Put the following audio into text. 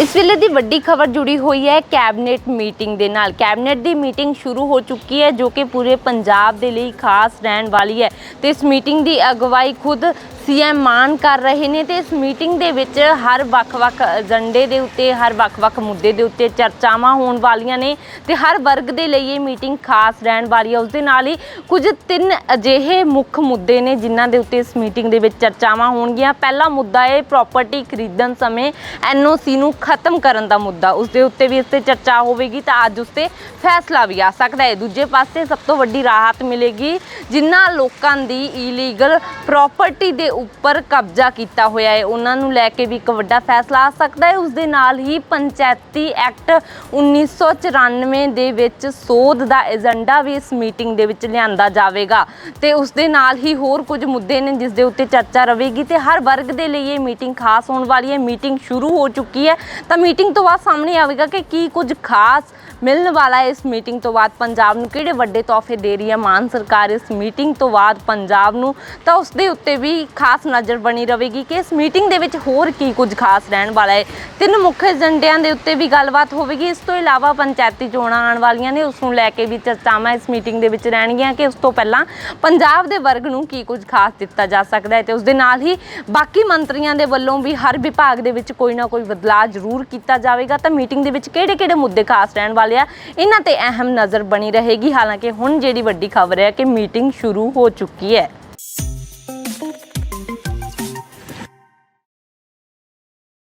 ਇਸ ਵੇਲੇ ਦੀ ਵੱਡੀ ਖਬਰ ਜੁੜੀ ਹੋਈ ਹੈ ਕੈਬਨਿਟ ਮੀਟਿੰਗ ਦੇ ਨਾਲ। ਕੈਬਨਿਟ ਦੀ ਮੀਟਿੰਗ ਸ਼ੁਰੂ ਹੋ ਚੁੱਕੀ ਹੈ ਜੋ ਕਿ ਪੂਰੇ ਪੰਜਾਬ ਦੇ ਲਈ ਖਾਸ ਰਹਿਣ ਵਾਲੀ ਹੈ। ਤੇ ਇਸ ਮੀਟਿੰਗ ਦੀ ਅਗਵਾਈ ਖੁਦ ਸੀਐਮ ਮਾਨ ਕਰ ਰਹੇ ਨੇ ਤੇ ਇਸ ਮੀਟਿੰਗ ਦੇ ਵਿੱਚ ਹਰ ਵੱਖ-ਵੱਖ ਏਜੰਡੇ ਦੇ ਉੱਤੇ, ਹਰ ਵੱਖ-ਵੱਖ ਮੁੱਦੇ ਦੇ ਉੱਤੇ ਚਰਚਾਵਾਂ ਹੋਣ ਵਾਲੀਆਂ ਨੇ ਤੇ ਹਰ ਵਰਗ ਦੇ ਲਈ ਇਹ ਮੀਟਿੰਗ ਖਾਸ ਰਹਿਣ ਵਾਲੀ ਹੈ। ਉਸ ਦੇ ਨਾਲ ਹੀ ਕੁਝ ਤਿੰਨ ਅਜਿਹੇ ਮੁੱਖ ਮੁੱਦੇ ਨੇ ਜਿਨ੍ਹਾਂ ਦੇ ਉੱਤੇ ਇਸ ਮੀਟਿੰਗ ਦੇ ਵਿੱਚ ਚਰਚਾਵਾਂ ਹੋਣਗੀਆਂ। ਪਹਿਲਾ ਮੁੱਦਾ ਹੈ ਪ੍ਰਾਪਰਟੀ ਖਰੀਦਣ ਸਮੇਂ ਐਨਓਸੀ ਨੂੰ ਖਤਮ ਕਰਨ ਦਾ ਮੁੱਦਾ। ਉਸ ਦੇ ਉੱਤੇ ਵੀ ਇਸ ਤੇ ਚਰਚਾ ਹੋਵੇਗੀ ਤਾਂ ਅੱਜ ਉਸ ਤੇ ਫੈਸਲਾ ਵੀ ਆ ਸਕਦਾ ਹੈ। ਦੂਜੇ ਪਾਸੇ ਸਭ ਤੋਂ ਵੱਡੀ ਰਾਹਤ ਮਿਲੇਗੀ ਜਿਨ੍ਹਾਂ ਲੋਕਾਂ ਦੀ ਇਲੀਗਲ ਪ੍ਰਾਪਰਟੀ ਦੇ ਉੱਪਰ ਕਬਜ਼ਾ ਕੀਤਾ ਹੋਇਆ ਹੈ। ਉਹਨਾਂ ਨੂੰ ਲੈ ਕੇ ਵੀ ਇੱਕ ਵੱਡਾ ਫੈਸਲਾ ਆ ਸਕਦਾ ਹੈ। ਉਸ ਦੇ ਨਾਲ ਹੀ ਪੰਚਾਇਤੀ ਐਕਟ 1994 ਦੇ ਵਿੱਚ ਸੋਧ ਦਾ ਏਜੰਡਾ ਵੀ ਇਸ ਮੀਟਿੰਗ ਦੇ ਵਿੱਚ ਲਿਆਂਦਾ ਜਾਵੇਗਾ। ਤੇ ਉਸ ਦੇ ਨਾਲ ਹੀ ਹੋਰ ਕੁਝ ਮੁੱਦੇ ਨੇ ਜਿਸ ਦੇ ਉੱਤੇ ਚਰਚਾ ਰਹੇਗੀ ਤੇ ਹਰ ਵਰਗ ਦੇ ਲਈ ਇਹ ਮੀਟਿੰਗ ਖਾਸ ਹੋਣ ਵਾਲੀ ਹੈ। ਮੀਟਿੰਗ ਸ਼ੁਰੂ ਹੋ ਚੁੱਕੀ ਹੈ। ਤਾਂ ਮੀਟਿੰਗ ਤੋਂ ਬਾਅਦ ਸਾਹਮਣੇ ਆਵੇਗਾ ਕਿ ਕੀ ਕੁਝ ਖਾਸ ਮਿਲਣ ਵਾਲਾ ਹੈ ਇਸ ਮੀਟਿੰਗ ਤੋਂ ਬਾਅਦ ਪੰਜਾਬ ਨੂੰ ਕਿਹੜੇ ਵੱਡੇ ਤੋਹਫੇ ਦੇ ਰਹੀ ਹੈ? ਮਾਨ ਸਰਕਾਰ ਇਸ ਮੀਟਿੰਗ ਤੋਂ ਬਾਅਦ ਪੰਜਾਬ ਨੂੰ ਤਾਂ ਉਸ ਦੇ ਉੱਤੇ ਵੀ ਖਾਸ ਨਜ਼ਰ ਬਣੀ ਰਹੇਗੀ ਕਿ ਇਸ ਮੀਟਿੰਗ ਦੇ ਵਿੱਚ ਹੋਰ ਕੀ ਕੁਝ ਖਾਸ ਰਹਿਣ ਵਾਲਾ ਹੈ? ਤਿੰਨ ਮੁੱਖ ਏਜੰਡਿਆਂ ਦੇ ਉੱਤੇ ਵੀ ਗੱਲਬਾਤ ਹੋਵੇਗੀ। ਇਸ ਤੋਂ ਇਲਾਵਾ ਪੰਚਾਇਤੀ ਚੋਣਾਂ ਆਉਣ ਵਾਲੀਆਂ ਨੇ, ਉਸ ਨੂੰ ਲੈ ਕੇ ਵੀ ਚਰਚਾਵਾਂ ਇਸ ਮੀਟਿੰਗ ਦੇ ਵਿੱਚ ਰਹਿਣਗੀਆਂ ਕਿ ਉਸ ਤੋਂ ਪਹਿਲਾਂ ਪੰਜਾਬ ਦੇ ਵਰਗ ਨੂੰ ਕੀ ਕੁਝ ਖਾਸ ਦਿੱਤਾ ਜਾ ਸਕਦਾ ਹੈ ਤੇ ਉਸ ਦੇ ਨਾਲ ਹੀ ਬਾਕੀ ਮੰਤਰੀਆਂ ਦੇ ਵੱਲੋਂ ਵੀ ਹਰ ਵਿਭਾਗ ਦੇ ਵਿੱਚ ਕੋਈ ਨਾ ਕੋਈ ਬਦਲਾਅ ਜ਼ਰੂਰ ਕੀਤਾ ਜਾਵੇਗਾ। ਤਾਂ ਮੀਟਿੰਗ ਦੇ ਵਿੱਚ ਕਿਹੜੇ-ਕਿਹੜੇ ਮੁੱਦੇ ਖਾਸ ਰਹਿਣ ਵਾਲੇ ਆ ਇਹਨਾਂ ਤੇ ਅਹਿਮ ਨਜ਼ਰ ਬਣੀ ਰਹੇਗੀ। ਹਾਲਾਂਕਿ ਹੁਣ ਜਿਹੜੀ ਵੱਡੀ ਖਬਰ ਹੈ ਕਿ ਮੀਟਿੰਗ ਸ਼ੁਰੂ ਹੋ ਚੁੱਕੀ ਹੈ।